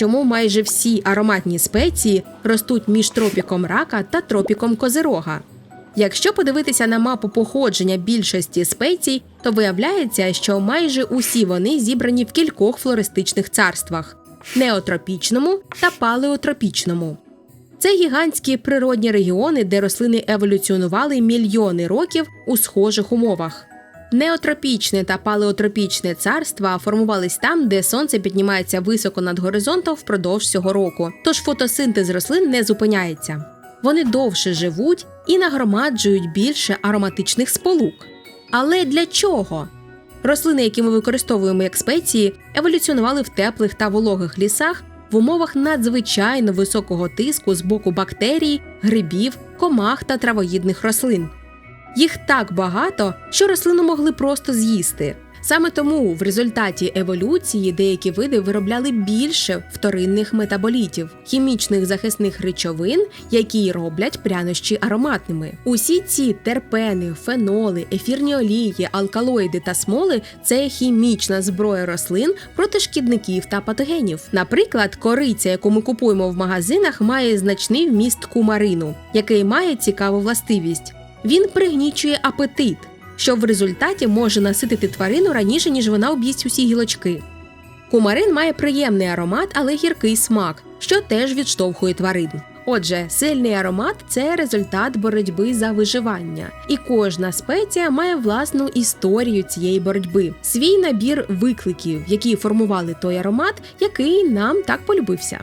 чому майже всі ароматні спеції ростуть між тропіком рака та тропіком козирога. Якщо подивитися на мапу походження більшості спецій, то виявляється, що майже усі вони зібрані в кількох флористичних царствах неотропічному та палеотропічному. Це гігантські природні регіони, де рослини еволюціонували мільйони років у схожих умовах. Неотропічне та палеотропічне царства формувались там, де сонце піднімається високо над горизонтом впродовж цього року, тож фотосинтез рослин не зупиняється. Вони довше живуть і нагромаджують більше ароматичних сполук. Але для чого? Рослини, які ми використовуємо як спеції, еволюціонували в теплих та вологих лісах в умовах надзвичайно високого тиску з боку бактерій, грибів, комах та травоїдних рослин. Їх так багато, що рослину могли просто з'їсти. Саме тому в результаті еволюції деякі види виробляли більше вторинних метаболітів, хімічних захисних речовин, які роблять прянощі ароматними. Усі ці терпени, феноли, ефірні олії, алкалоїди та смоли це хімічна зброя рослин проти шкідників та патогенів. Наприклад, кориця, яку ми купуємо в магазинах, має значний вміст кумарину, який має цікаву властивість. Він пригнічує апетит, що в результаті може наситити тварину раніше, ніж вона об'їсть усі гілочки. Кумарин має приємний аромат, але гіркий смак, що теж відштовхує тварин. Отже, сильний аромат це результат боротьби за виживання, і кожна спеція має власну історію цієї боротьби, свій набір викликів, які формували той аромат, який нам так полюбився.